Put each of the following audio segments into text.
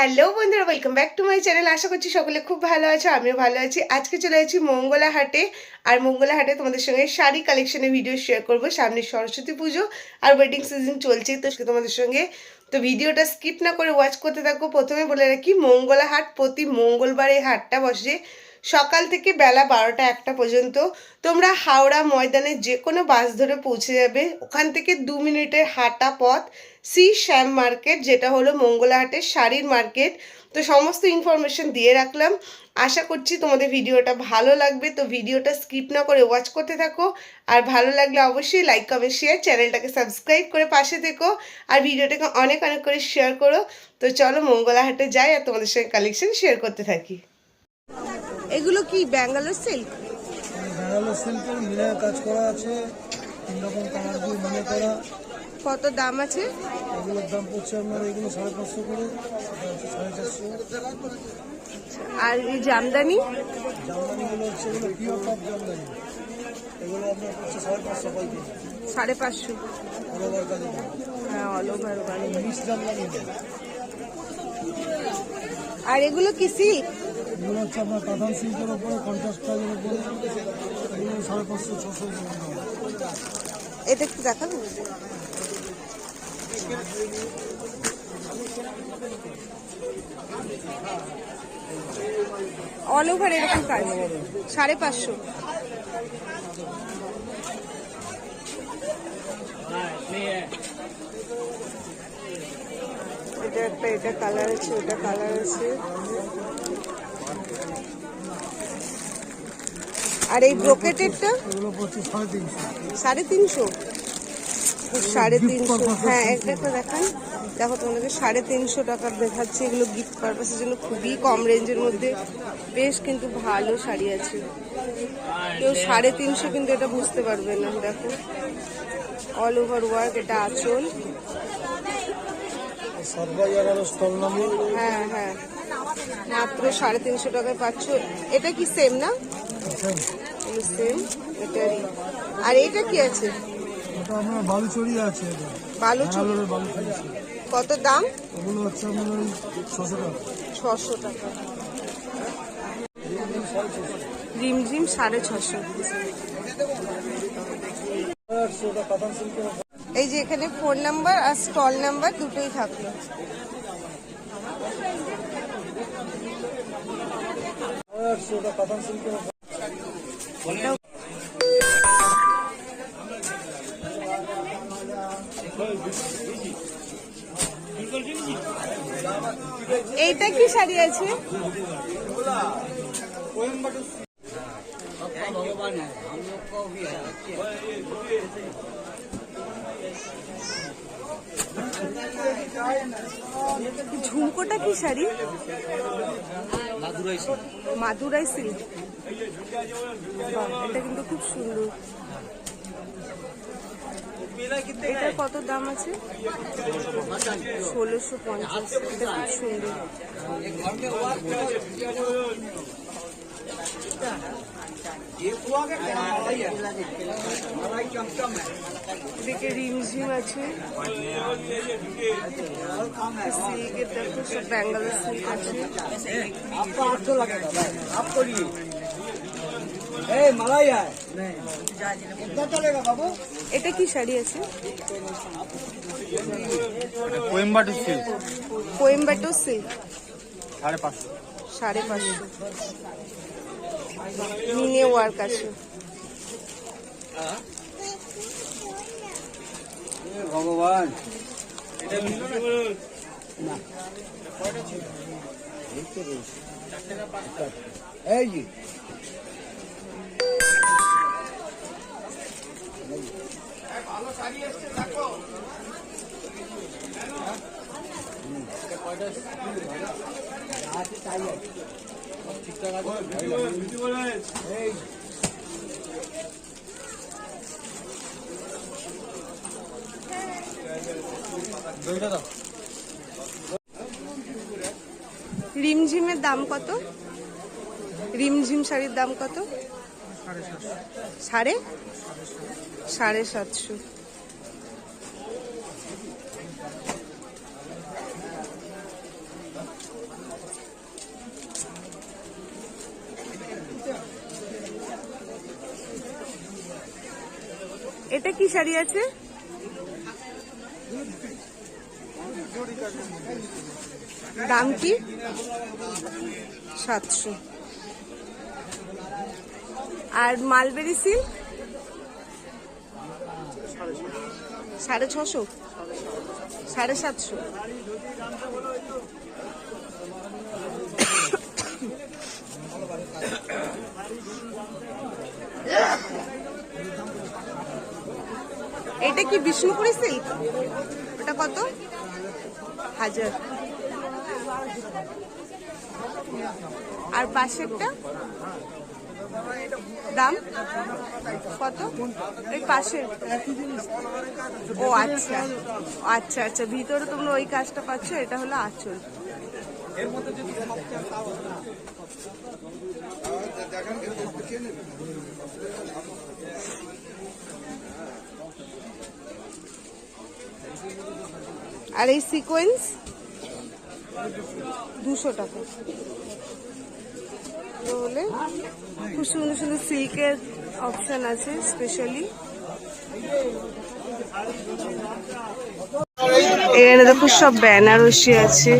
Hello বন্ধুরা welcome back to my channel আশা করছি সকলে খুব ভালো আছো, আমিও ভালো আছি। আজকে চলে যাচ্ছি মঙ্গলা হাটে আর মঙ্গলা হাটে তোমাদের সঙ্গে শাড়ি কালেকশনের ভিডিও শেয়ার করব। সামনে সরস্বতী পুজো আর ওয়েডিং সিজন চলছে, তো তোমাদের সঙ্গে তো ভিডিওটা স্কিপ না করে ওয়াচ করতে থাকো প্রথমে বলে রাখি মঙ্গলা হাট প্রতি মঙ্গলবার এই হাটটা বসে সকাল থেকে বেলা বারোটা একটা পর্যন্ত। তোমরা হাওড়া, ময়দানে যে কোনো বাস ধরে পৌঁছে যাবে। ওখান থেকে দু মিনিটের হাঁটা পথ। সি শ্যাম মার্কেট, যেটা হলো মঙ্গলাহাটের শাড়ির মার্কেট। তো সমস্ত ইনফরমেশন দিয়ে রাখলাম। আশা করছি তোমাদের ভিডিওটা ভালো লাগবে। তো ভিডিওটা স্কিপ না করে ওয়াচ করতে থাকো। আর ভালো লাগলে অবশ্যই লাইক কমেন্ট শেয়ার চ্যানেলটাকে সাবস্ক্রাইব করে পাশে থেকো। আর ভিডিওটাকে অনেক অনেক করে শেয়ার করো। তো চলো মঙ্গলাহাটে যাই আর তোমাদের সঙ্গে কালেকশন শেয়ার করতে থাকি। এগুলো কি, ব্যাঙ্গালোর সিল্ক ব্যাঙ্গালোর সিল্কের কাজ করা আছে। তিন রকম কালার দিয়ে মিলে করা। কত দাম আছে? এগুলোর দাম পড়ছে আপনার এগুলো সাড়ে পাঁচশো করে সাড়ে চারশো। আর এই জামদানি? জামদানিগুলো হচ্ছে এগুলো পিওর টপ জামদানি। এগুলো আপনার পড়ছে সাড়ে পাঁচশো পাই সাড়ে পাঁচশো। অল ওভার কাজে হ্যাঁ অল ওভার মিক্স জামদানি। আর এগুলো কি সিল্ক এগুলো হচ্ছে আপনার কাঁথান সিল্কের উপরে কন্ট্রাস্ট কাজের উপরে। এগুলো সাড়ে পাঁচশো ছশো এটা একটু দেখাবো অল ওভার এরকম কাজ সাড়ে পাঁচশো। এটা একটা এটা কালার আছে ওটা কালার আছে। আর এই ব্রোকেটেরটা সাড়ে তিনশো। সাড়ে তিনশো হ্যাঁ একটা একটা দেখান। দেখো তোমাদেরকে সাড়ে তিনশো টাকার দেখাচ্ছে। এগুলো গিফট পারপাসের জন্য খুবই কম রেঞ্জের মধ্যে। বেশ কিন্তু ভালো শাড়ি আছে। কেউ সাড়ে তিনশো কিন্তু এটা বুঝতে পারবে না দেখো। অল ওভার ওয়ার্ক এটা আঁচল। হ্যাঁ হ্যাঁ। মাত্র সাড়ে তিনশো টাকায় পাচ্ছ। এটা কি সেম না? সেম এটারই। আর এটা কি আছে? ওটা আপনার আছে এটা। বালুচুর কত দাম? ওগুলো হচ্ছে আপনার ওই ছশো টাকা। ছশো টাকা। রিমঝিম সাড়ে ছশো। এই যে এখানে ফোন নাম্বার আর স্টল নাম্বার দুটোই থাকল। আটশো শাড়ি আছে ঝুমকোটা কি শাড়ি? মাদুরাই সিল্ক এটা কিন্তু খুব সুন্দর। এটার কত দাম আছে? ষোলোশো পঞ্চাশ এটা খুব সুন্দর। রিমঝিম আছে সিল্কের দেখো সব ব্যাঙ্গালোর সিল্ক আছে आपको आठ सौ लगेगा भाई आपको लिए ए मलाई है कितना चलेगा बाबू এটা কি শাড়ি আছে कोयम्बाटू सिल्क কোয়েম্বাটো সিল্ক সাড়ে পাঁচশো। সাড়ে পাঁচশো। মিনে ওয়ার্ক আছে। ভগবান। এই ভালো শাড়ি আসছে দেখো রিমঝিমের দাম কত? রিমঝিম শাড়ির দাম কত? সাড়ে সাড়ে সাতশো। এটা কি শাড়ি আছে? দাম কি? সাতশো। আর মালবেরি সিল্ক? সাড়ে ছশো? সাড়ে সাতশো। এটা কি বিষ্ণুপুরি সিল্ক? ওটা কত? হাজার। আর পাশেরটা? দাম? কত? ওই পাশের। ও আচ্ছা। আচ্ছা আচ্ছা। ভিতরে তোমরা ওই কাজটা পাচ্ছ, এটা হলো আঁচল। আর এই সিকোয়েন্স দুশো টাকা। বলে খুব সুন্দর সুন্দর সিল্কের অপশন আছে স্পেশালি এখানে দেখো সব বেনারসি আছে।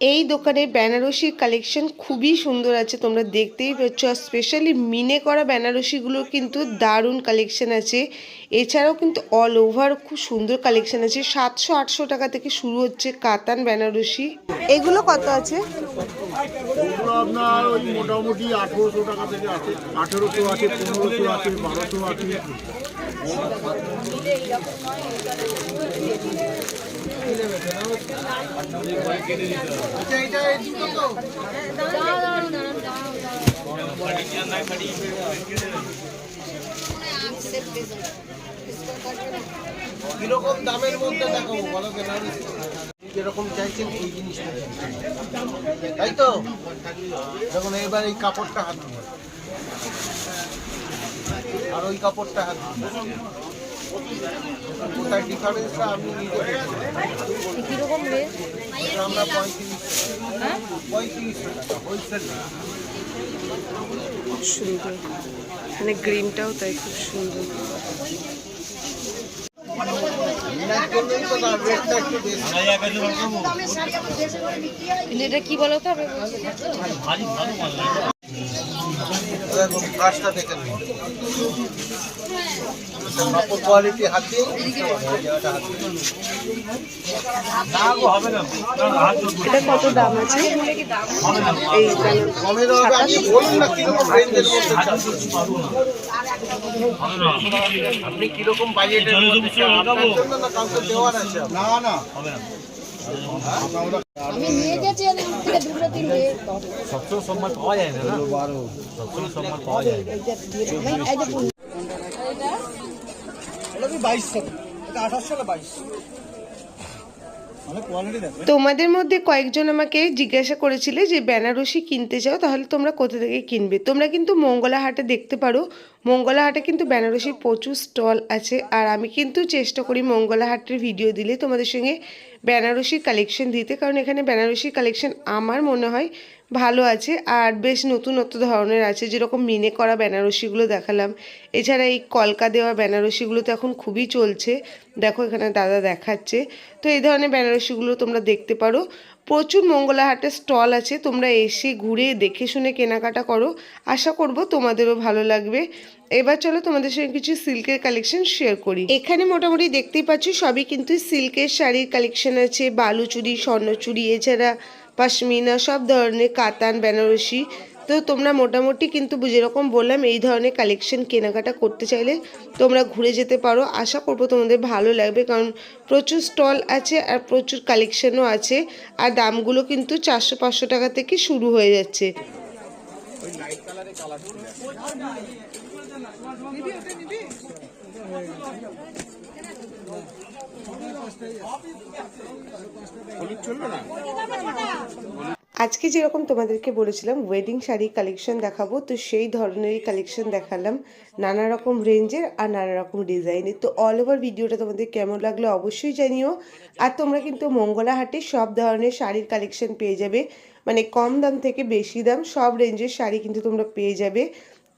এই দোকানে বেনারসি কালেকশন খুবই সুন্দর আছে, তোমরা দেখতেই পাচ্ছ। আর স্পেশালি মিনে করা বেনারসিগুলোর কিন্তু দারুণ কালেকশন আছে। এছাড়াও কিন্তু অল ওভার খুব সুন্দর কালেকশন আছে। সাতশো, আটশো টাকা থেকে শুরু হচ্ছে কাতান বেনারসি। এগুলো কত আছে? মোটামুটি আঠেরোশো টাকা থেকে আছে। আঠেরোশো আছে, পনেরোশো আছে, বারোশো আছে। কীরকম দামের মধ্যে দেখাবো বলো কেন যেরকম চাইছেন এই জিনিসটা তাই তো? যখন এবার এই কাপড়টা হাত আর ওই কাপড়টা হাত কোথায় ডিফারেন্সটা আপনি নিজে কীরকম আমরা পঁয়ত্রিশশো টাকা। হোলসেল খুব সুন্দর। মানে গ্রিনটাও তাই খুব সুন্দর। এটা কি বলো তো আমি দেখুন কাজটা দেখে নিন। কাপড় কোয়ালিটি হাত। দিয়ে এই জায়গাটা এটা কত দাম আছে? এই। কমের হবে আপনি বলুন না কীরকম রেঞ্জের মধ্যে আপনি কীরকম বাজেটের মধ্যে চান আপনার জন্য না কাউকে দেওয়ার আছে না। না আমি নিয়ে গেছি এদের থেকে দুটো তিনটে তোমাদের মধ্যে কয়েকজন আমাকে জিজ্ঞাসা করেছিলে যে বেনারসি কিনতে চাও তাহলে তোমরা কোথা থেকে কিনবে? তোমরা কিন্তু মঙ্গলা হাটে দেখতে পারো। মঙ্গলা হাটে কিন্তু বেনারসির প্রচুর স্টল আছে, আর আমি কিন্তু চেষ্টা করি মঙ্গলা হাটের ভিডিও দিলে তোমাদের সঙ্গে বেনারসির কালেকশন দিতে, কারণ এখানে বেনারসির কালেকশন আমার মনে হয় ভালো আছে আর বেশ নতুন নতুন ধরনের আছে। যেরকম মিনে করা বেনারসিগুলো দেখালাম। এছাড়া এই কলকা দেওয়া বেনারসিগুলো তো এখন খুবই চলছে। দেখো এখানে দাদা দেখাচ্ছে। তো এই ধরনের বেনারসিগুলো তোমরা দেখতে পারো। প্রচুর মঙ্গলা হাটের স্টল আছে। তোমরা এসে ঘুরে দেখে শুনে কেনাকাটা করো। আশা করব তোমাদেরও ভালো লাগবে। এবার চলো তোমাদের সঙ্গে কিছু সিল্কের কালেকশন শেয়ার করি। এখানে মোটামুটি দেখতেই পাচ্ছ সবই কিন্তু সিল্কের শাড়ির কালেকশন আছে। বালুচুরি, স্বর্ণচুরি, এছাড়া পশমিনা, সব ধরনের কাতান, বেনারসি। তো তোমরা মোটামুটি কিন্তু যেরকম বললাম, এই ধরনের কালেকশন কেনাকাটা করতে চাইলে তোমরা ঘুরে যেতে পারো। আশা করব তোমাদের ভালো লাগবে, কারণ প্রচুর স্টল আছে আর প্রচুর কালেকশনও আছে। আর দামগুলো কিন্তু চারশো, পাঁচশো টাকা থেকে শুরু হয়ে যাচ্ছে। আজকে যেরকম তোমাদেরকে বলেছিলাম ওয়েডিং শাড়ি কালেকশন দেখাবো, তো সেই ধরনেরই কালেকশন দেখালাম। নানা রকম রেঞ্জের আর নানা রকম ডিজাইনের তো অল ওভার ভিডিওটা তোমাদের কেমন লাগল অবশ্যই জানিও। আর তোমরা কিন্তু মঙ্গলা হাটে সব ধরনের শাড়ির কালেকশন পেয়ে যাবে। মানে কম দাম থেকে বেশি দাম সব রেঞ্জের শাড়ি কিন্তু তোমরা পেয়ে যাবে।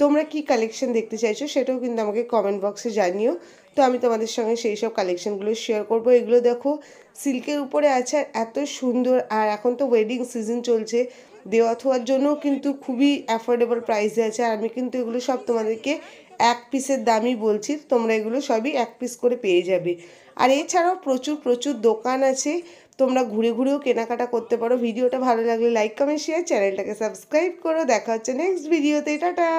তোমরা কি কালেকশন দেখতে চাইছো সেটাও কিন্তু আমাকে কমেন্ট বক্সে জানিও। তো আমি তোমাদের সঙ্গে সেই সব কালেকশনগুলো শেয়ার করব। এগুলো দেখো সিল্কের উপরে আছে এত সুন্দর আর এখন তো ওয়েডিং সিজন চলছে। দেওয়া থোয়ার জন্য কিন্তু খুবই অ্যাফোর্ডেবল প্রাইসে আছে আর আমি কিন্তু এগুলো সব তোমাদেরকে এক পিসের দামই বলছি, তোমরা এগুলো সবই এক পিস করে পেয়ে যাবে। আর এছাড়াও প্রচুর প্রচুর দোকান আছে, তোমরা ঘুরে ঘুরেও কেনাকাটা করতে পারো। ভিডিওটা ভালো লাগলে লাইক কমেন্ট শেয়ার চ্যানেলটাকে সাবস্ক্রাইব করো। দেখা হচ্ছে নেক্সট ভিডিওতে টাটা!